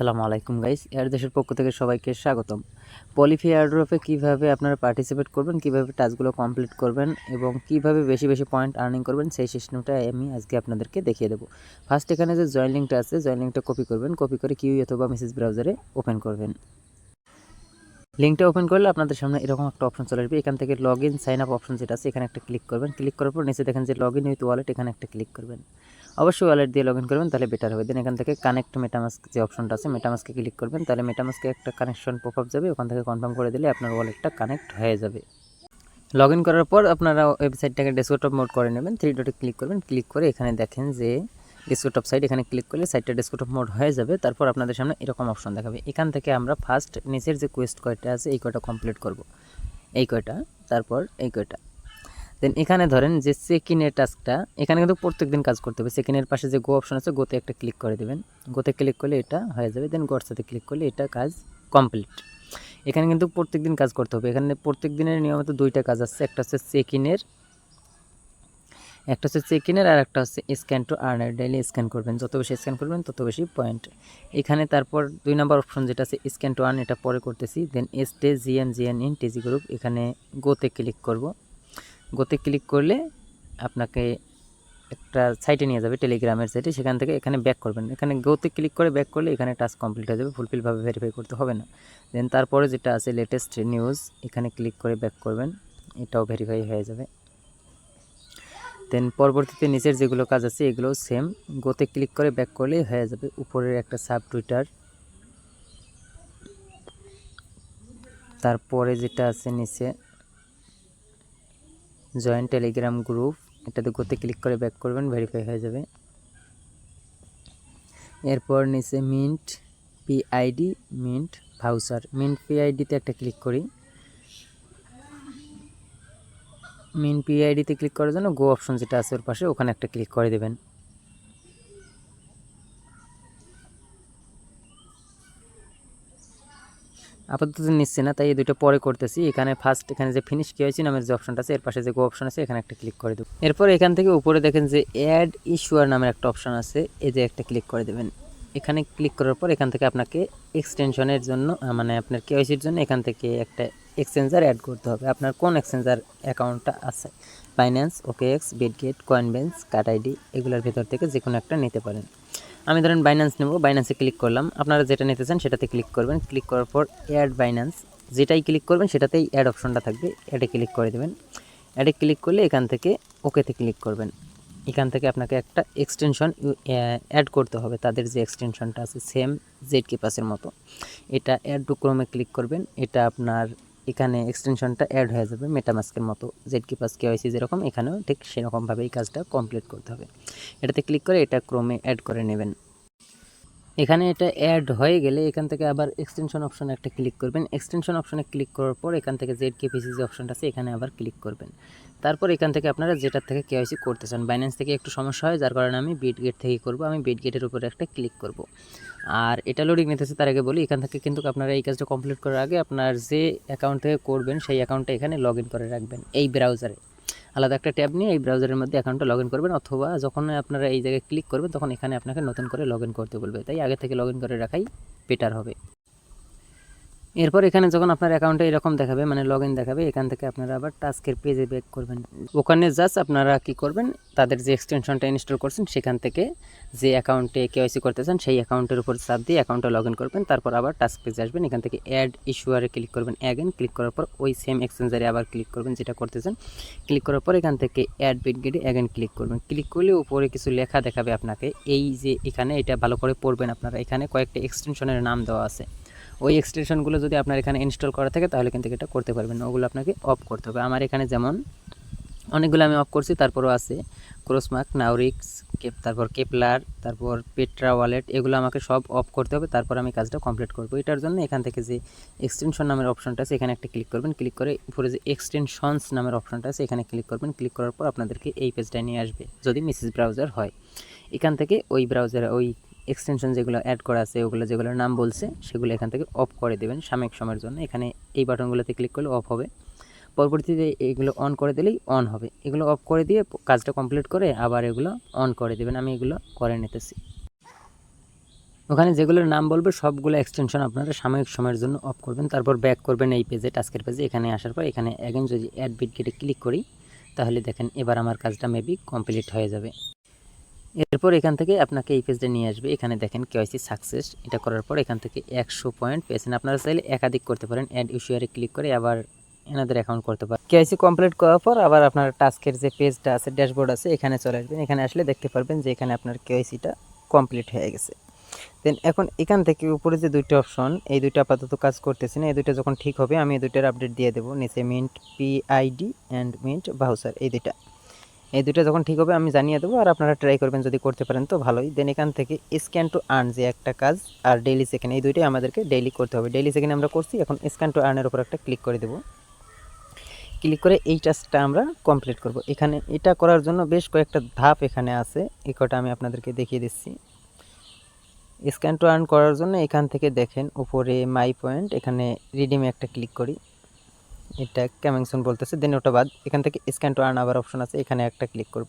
আসসালামু আলাইকুম guys air দেশের পক্ষ থেকে সবাইকে স্বাগতম। পলিফি এয়ারড্রপে কীভাবে আপনারা পার্টিসিপেট করবেন, কীভাবে টাচগুলো কমপ্লিট করবেন এবং কীভাবে বেশি বেশি পয়েন্ট আর্নিং করবেন, সেই সিস্টেমটা আমি আজকে আপনাদেরকে দেখিয়ে দেবো। ফার্স্ট এখানে যে জয়েন লিঙ্কটা আছে জয়েন লিঙ্কটা কপি করবেন। কপি করে কিউ অথবা মেসেজ ব্রাউজারে ওপেন করবেন। লিঙ্কটা ওপেন করলে আপনাদের সামনে এরকম একটা অপশন চলে আসবে। এখান থেকে log in sign up option যেটা আছে, এখানে একটা ক্লিক করবেন। ক্লিক করার পর নিচে দেখেন যে লগ ইন উইথ ওয়ালেট এখানে একটা ক্লিক করবেন। অবশ্যই ওয়ালেট দিয়ে লগ ইন করবেন, তাহলে বেটার হবে। দেন এখান থেকে কানেক্ট মেটামাস্ক যে অপশনটা আছে মেটামাস্কে ক্লিক করবেন, তাহলে মেটামাস্কে একটা কানেকশন পপ আপ যাবে। ওখান থেকে কনফার্ম করে দিলে আপনার ওয়ালেটটা কানেক্ট হয়ে যাবে। লগ ইন করার পর আপনারা ওয়েবসাইটটাকে ডেস্কটপ মোড করে নেবেন। থ্রি ডটে ক্লিক করবেন। ক্লিক করে এখানে দেখেন যে ডেস্কটপ সাইট এখানে ক্লিক করলে সাইটটা ডেস্কটপ মোড হয়ে যাবে। তারপর আপনাদের সামনে এরকম অপশন দেখাবে। এখান থেকে আমরা ফার্স্ট নিচের যে কোয়েস্ট কয়টা আছে, এই কয়টা কমপ্লিট করব। এই কয়টা, তারপর এই কয়টা। দেন এখানে ধরেন যে চেক ইনের টাস্কটা এখানে কিন্তু প্রত্যেক দিন কাজ করতে হবে। ইনের পাশে যে গো অপশন আছে গোতে একটা ক্লিক করে দেবেন। গোতে ক্লিক করলে এটা হয়ে যাবে। দেন গোর সাথে ক্লিক করলে এটা কাজ কমপ্লিট এখানে কিন্তু প্রত্যেক দিন কাজ করতে হবে। এখানে প্রত্যেক দিনের নিয়মিত দুইটা কাজ আছে। একটা হচ্ছে চেক ইনের একটা হচ্ছে চেক ইনের আর একটা হচ্ছে scan to earner daily scan করবেন, যত বেশি স্ক্যান করবেন তত বেশি পয়েন্ট এখানে তারপর দুই নম্বর অপশন যেটা আছে স্ক্যান টু আর্ন এটা পরে করতেছি। দেন এস টে জিএন জিএন ইন টিজি গ্রুপ এখানে গোতে ক্লিক করব। গোতে ক্লিক করলে আপনাকে একটা সাইটে নিয়ে যাবে টেলিগ্রামের সাইটে সেখান থেকে এখানে ব্যাক করবেন। এখানে গোতে ক্লিক করে ব্যাক করলে এখানে টাস্ক কমপ্লিট হয়ে যাবে ফুলফিলভাবে ভেরিফাই করতে হবে না। দেন তারপরে যেটা আছে লেটেস্ট নিউজ এখানে ক্লিক করে ব্যাক করবেন, এটাও ভেরিফাই হয়ে যাবে। দেন পরবর্তীতে নিচের যেগুলো কাজ আছে, এগুলো সেম গোতে ক্লিক করে ব্যাক করলেই হয়ে যাবে উপরের একটা সাব টুইটার তারপরে যেটা আছে নিচে জয়েন্ট টেলিগ্রাম গ্রুপ এটাতে গোতে ক্লিক করে ব্যাক করবেন ভেরিফাই হয়ে যাবে। এরপর নিচে mint PID mint voucher mint পিআইডিতে একটা ক্লিক করি। মিন পিআইডিতে ক্লিক করার জন্য গো অপশন যেটা আছে ওর পাশে, ওখানে একটা ক্লিক করে দেবেন। আপাতত নিচ্ছে না, তাই এই দুটো পরে করতেছি। এখানে ফার্স্ট এখানে যে ফিনিশ কে কেওয়াইসি নামের যে অপশনটা আছে, এর পাশে যে গো অপশন আছে, এখানে একটা ক্লিক করে দেবো। এরপর এখান থেকে উপরে দেখেন যে অ্যাড ইস্যুয়ার নামের একটা অপশন আছে এই যে একটা ক্লিক করে দেবেন। এখানে ক্লিক করার পর এখান থেকে আপনাকে এক্সটেনশনের জন্য মানে আপনার কেওয়াইসির জন্য এখান থেকে একটা এক্সচেঞ্জার অ্যাড করতে হবে। আপনার কোন এক্সচেঞ্জার অ্যাকাউন্টটা আছে? ফাইন্যান্স ওকেএক্স বিটগেট কয়েনবেন্স কাট আইডি এগুলোর ভেতর থেকে যে কোনো একটা নিতে পারেন। আমি ধরেন বাইন্যান্স নেব বাইন্যান্সে ক্লিক করলাম। আপনারা যেটা নিতে চান সেটাতে ক্লিক করবেন। ক্লিক করার পর অ্যাড বাইন্যান্স যেটাই ক্লিক করবেন সেটাতেই অ্যাড অপশনটা থাকবে। অ্যাডে ক্লিক করে দেবেন। অ্যাডে ক্লিক করলে এখান থেকে ওকেতে ক্লিক করবেন। এখান থেকে আপনাকে একটা এক্সটেনশন অ্যাড করতে হবে। তাদের যে এক্সটেনশনটা আছে সেম জেড কিপাসের মতো। এটা অ্যাড টু ক্রোমে ক্লিক করবেন। এটা আপনার এখানে এক্সটেনশনটা অ্যাড হয়ে যাবে মেটামাস্কের মতো জেড কি পাস কেওয়াইসি যেরকম, এখানেও ঠিক সেরকমভাবে এই কাজটা কমপ্লিট করতে হবে। এটাতে ক্লিক করে এটা ক্রমে অ্যাড করে নেবেন। এখানে এটা অ্যাড হয়ে গেলে এখান থেকে আবার এক্সটেনশন অপশনে একটা ক্লিক করবেন। এক্সটেনশন অপশনে ক্লিক করার পর এখান থেকে জেড কেপিসি যে অপশনটা আছে, এখানে আবার ক্লিক করবেন। তারপর এখান থেকে আপনারা যেটার থেকে কেওয়াইসি করতে চান বাইন্যান্স থেকে একটু সমস্যা হয়, যার কারণে আমি বিট গেট থেকে করব, আমি বিট গেটের উপরে একটা ক্লিক করব। আর এটা লোডিং নিতেছে, তার আগে বলি, এখান থেকে কিন্তু আপনারা এই কাজটা কমপ্লিট করার আগে আপনার যে অ্যাকাউন্ট থেকে করবেন, সেই অ্যাকাউন্টটা এখানে লগ ইন করে রাখবেন, এই ব্রাউজারে আলাদা একটা ট্যাব নিয়ে এই ব্রাউজারের মধ্যে অ্যাকাউন্টটা লগ ইন করবেন অথবা যখন আপনারা এই জায়গায় ক্লিক করবেন, তখন এখানে আপনাকে নতুন করে লগ ইন করতে বলবে। তাই আগে থেকে লগ ইন করে রাখাই বেটার হবে। এরপর এখানে যখন আপনার অ্যাকাউন্টে এরকম দেখাবে মানে লগ দেখাবে, এখান থেকে আপনারা আবার টাস্কের পেজে ব্যাক করবেন। ওখানে জাস্ট আপনারা কি করবেন, তাদের যে এক্সটেনশনটা ইনস্টল করছেন, সেখান থেকে যে অ্যাকাউন্টে কেওয়াইসি করতে চান সেই অ্যাকাউন্টের উপর চাপ দিয়ে অ্যাকাউন্টে লগ করবেন। তারপর আবার টাস্ক পেজে আসবেন, এখান থেকে অ্যাড ইস্যুয়ারে ক্লিক করবেন অ্যাগেন ক্লিক করার পর ওই সেম এক্সচেঞ্জারে আবার ক্লিক করবেন যেটা করতে চান ক্লিক করার পর এখান থেকে অ্যাড বিটগেটে অ্যাগেন ক্লিক করবেন। ক্লিক করলে উপরে কিছু লেখা দেখাবে আপনাকে, এই যে এখানে এটা ভালো করে পড়বেন আপনারা। এখানে কয়েকটা এক্সটেনশনের নাম দেওয়া আছে। ওই এক্সটেনশনগুলো যদি আপনার এখানে ইনস্টল করা থাকে, তাহলে কিন্তু এটা করতে পারবেন না। ওগুলো আপনাকে অফ করতে হবে। আমার এখানে যেমন অনেকগুলো আমি অফ করছি, তারপরও আছে ক্রসমার্ক নাউরিক্স কেপ তারপর কেপলার তারপর পেট্রা ওয়ালেট এগুলো আমাকে সব অফ করতে হবে। তারপর আমি কাজটা কমপ্লিট করব। এটার জন্য এখান থেকে যে এক্সটেনশন নামের অপশনটা আছে, এখানে একটা ক্লিক করবেন। ক্লিক করে উপরে যে এক্সটেনশনস নামের অপশনটা আছে, এখানে ক্লিক করবেন। ক্লিক করার পর আপনাদেরকে এই পেজটায় নিয়ে আসবে, যদি মিসেস ব্রাউজার হয়। এখান থেকে ওই ব্রাউজারে ওই এক্সটেনশন যেগুলো অ্যাড করা আছে, ওগুলো যেগুলোর নাম বলছে, সেগুলো এখান থেকে অফ করে দেবেন সাময়িক সময়ের জন্য। এখানে এই বাটনগুলোতে ক্লিক করলে অফ হবে। পরবর্তীতে এগুলো অন করে দিলেই অন হবে। এগুলো অফ করে দিয়ে কাজটা কমপ্লিট করে আবার এগুলো অন করে দেবেন। আমি এগুলো করে নিতেছি। ওখানে যেগুলোর নাম বলবে, সবগুলো এক্সটেনশন আপনারা সাময়িক সময়ের জন্য অফ করবেন। তারপর ব্যাক করবেন এই পেজে টাস্কের পেজে এখানে আসার পর এখানে অ্যাগেন যদি অ্যাড বিট গেটে ক্লিক করি, তাহলে দেখেন এবার আমার কাজটা মেবি কমপ্লিট হয়ে যাবে। এরপর এখান থেকে আপনাকে এই পেজটা নিয়ে আসবে। এখানে দেখেন কেওয়াইসি সাকসেস। এটা করার পর এখান থেকে একশো পয়েন্ট পেয়েছেন আপনারা চাইলে একাধিক করতে পারেন। অ্যাড ইস্যুয়ারে ক্লিক করে আবার এনাদের অ্যাকাউন্ট করতে পারেন। কেওয়াইসি কমপ্লিট করার পর আবার আপনার টাস্কের যে পেজটা আছে, ড্যাশবোর্ড আছে, এখানে চলে আসবেন। এখানে আসলে দেখতে পারবেন যে এখানে আপনার কেওয়াইসিটা কমপ্লিট হয়ে গেছে। দেন এখন এখান থেকে উপরে যে দুইটা অপশন, এই দুইটা আপাতত কাজ করতেছে না এই দুইটা যখন ঠিক হবে, আমি এই দুইটার আপডেট দিয়ে দেবো। নিচে mint PID and mint browser এই দুইটা। এই দুটো যখন ঠিক হবে, আমি জানিয়ে দেবো আর আপনারা ট্রাই করবেন যদি করতে পারেন। তো ভালোই। দেন এখান থেকে স্ক্যান টু আর্ন যে একটা কাজ আর ডেইলি সেকেন্ড এই দুইটাই আমাদেরকে ডেইলি করতে হবে। ডেইলি সেকেন্ড আমরা করছি, এখন স্ক্যান টু আর্নের উপর একটা ক্লিক করে দেবো। ক্লিক করে এই টাস্কটা আমরা কমপ্লিট করব। এখানে এটা করার জন্য বেশ কয়েকটা ধাপ এখানে আছে। এই কটা আমি আপনাদেরকে দেখিয়ে দিচ্ছি। স্ক্যান টু আর্ন করার জন্য এখান থেকে দেখেন, উপরে মাই পয়েন্ট এখানে রিডিমে একটা ক্লিক করি। এটা ক্যামেংসন বলতেছে। দেন ওটা বাদ। এখান থেকে স্ক্যান টু আর্ন আবার অপশন আছে। এখানে একটা ক্লিক করব।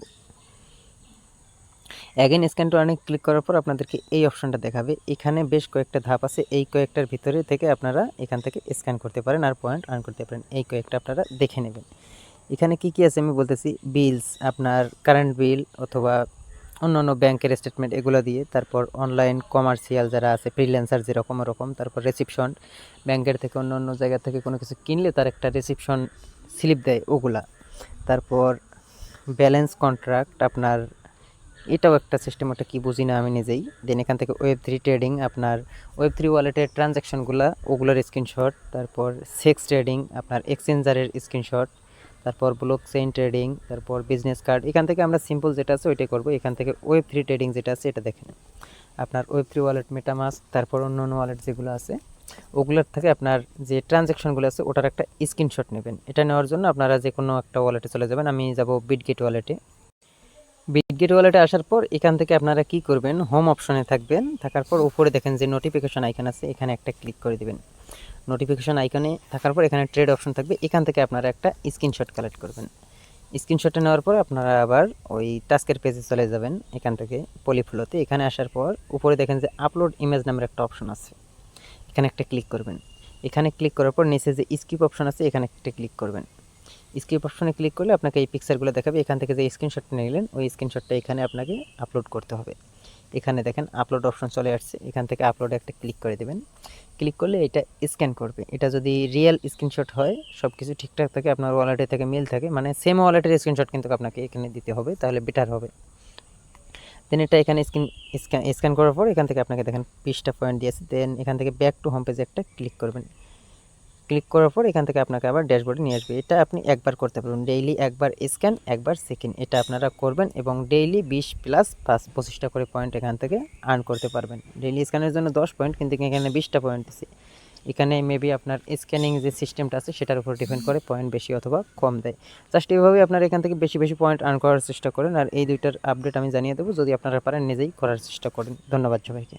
অ্যাগেন স্ক্যান টু আর্নে ক্লিক করার পর আপনাদেরকে এই অপশনটা দেখাবে। এখানে বেশ কয়েকটা ধাপ আছে। এই কয়েকটার ভিতরে থেকে আপনারা এখান থেকে স্ক্যান করতে পারেন আর পয়েন্ট আর্ন করতে পারেন। এই কয়েকটা আপনারা দেখে নেবেন। এখানে কি কি আছে আমি বলতেছি। বিলস আপনার কারেন্ট বিল অথবা অন্য অন্য ব্যাংকের স্টেটমেন্ট এগুলো দিয়ে, তারপর অনলাইন কমার্শিয়াল যারা আছে ফ্রিল্যান্সার যেরকম ওরকম, তারপর রেসিপশন ব্যাংকের থেকে অন্য অন্য জায়গা থেকে কোনো কিছু কিনলে তার একটা রেসিপশন স্লিপ দেয় ওগুলা। তারপর ব্যালেন্স কন্ট্রাক্ট আপনার, এটাও একটা সিস্টেম ওটা কি বুঝি না আমি নিজেই। দেন এখান থেকে ওয়েব থ্রি ট্রেডিং আপনার ওয়েব থ্রি ওয়ালেটের ট্রানজ্যাকশনগুলো ওগুলোর স্ক্রিনশট তারপর সেক্স ট্রেডিং আপনার এক্সচেঞ্জারের স্ক্রিনশট তারপর ব্লক চেইন ট্রেডিং তারপর বিজনেস কার্ড এখান থেকে আমরা সিম্পল যেটা আছে ওইটাই করব। এখান থেকে ওয়েব থ্রি ট্রেডিং যেটা আছে এটা দেখেন আপনার ওয়েব থ্রি ওয়ালেট মেটামাস তারপর অন্য অন্য ওয়ালেট যেগুলো আছে, ওগুলোর থেকে আপনার যে ট্রানজ্যাকশনগুলো আছে, ওটার একটা স্ক্রিনশট নেবেন। এটা নেওয়ার জন্য আপনারা যে কোনো একটা ওয়ালেটে চলে যাবেন। আমি যাব বিটগেট ওয়ালেটে বিটগেট ওয়ালেটে আসার পর এখান থেকে আপনারা কি করবেন? হোম অপশনে থাকবেন। থাকার পর উপরে দেখেন যে নোটিফিকেশন আইকন আছে, এখানে একটা ক্লিক করে দিবেন। নোটিফিকেশন আইকনে থাকার পর এখানে ট্রেড অপশন থাকবে। এখান থেকে আপনারা একটা স্ক্রিনশট কালেক্ট করবেন। স্ক্রিনশটটা নেওয়ার পর আপনারা আবার ওই টাস্কের পেজে চলে যাবেন এখান থেকে পলিফ্লোতে এখানে আসার পর উপরে দেখেন যে আপলোড ইমেজ নামের একটা অপশন আছে। এখানে একটা ক্লিক করবেন। এখানে ক্লিক করার পর নিচে যে স্কিপ অপশন আছে, এখানে একটা ক্লিক করবেন। স্কিপ অপশনে ক্লিক করলে আপনাকে এই পিকচারগুলো দেখাবে। এখান থেকে যে স্ক্রিনশটটা নিলেন, ওই স্ক্রিনশটটা এখানে আপনাকে আপলোড করতে হবে। এখানে দেখেন আপলোড অপশন চলে আসছে। এখান থেকে আপলোডে একটা ক্লিক করে দেবেন। ক্লিক করলে এটা স্ক্যান করবে। এটা যদি রিয়েল স্ক্রিনশট হয় সব কিছু ঠিকঠাক থাকে, আপনার ওয়ালেটে থেকে মিল থাকে মানে সেম ওয়ালেটের স্ক্রিনশট কিন্তু আপনাকে এখানে দিতে হবে, তাহলে বেটার হবে। দেন এটা এখানে স্ক্রিন স্ক্যান স্ক্যান করার পর এখান থেকে আপনাকে দেখেন বিশটা পয়েন্ট দিয়েছে দেন এখান থেকে ব্যাক টু হোম পেজে একটা ক্লিক করবেন। ক্লিক করার পর এখান থেকে আপনাকে আবার ড্যাশবোর্ডে নিয়ে আসবে। এটা আপনি একবার করতে পারবেন। ডেইলি একবার স্ক্যান, একবার সেকেন্ড। এটা আপনারা করবেন এবং ডেইলি বিশ প্লাস পাঁচ পঁচিশটা করে পয়েন্ট এখান থেকে আর্ন করতে পারবেন। ডেইলি স্ক্যানের জন্য দশ পয়েন্ট, কিন্তু এখানে বিশটা পয়েন্ট দিচ্ছে এখানে মেবি আপনার স্ক্যানিং যে সিস্টেমটা আছে, সেটার উপর ডিপেন্ড করে পয়েন্ট বেশি অথবা কম দেয়। জাস্ট এইভাবে আপনারা এখান থেকে বেশি বেশি পয়েন্ট আর্ন করার চেষ্টা করেন। আর এই দুইটার আপডেট আমি জানিয়ে দেবো। যদি আপনারা পারেন, নিজেই করার চেষ্টা করেন। ধন্যবাদ সবাইকে।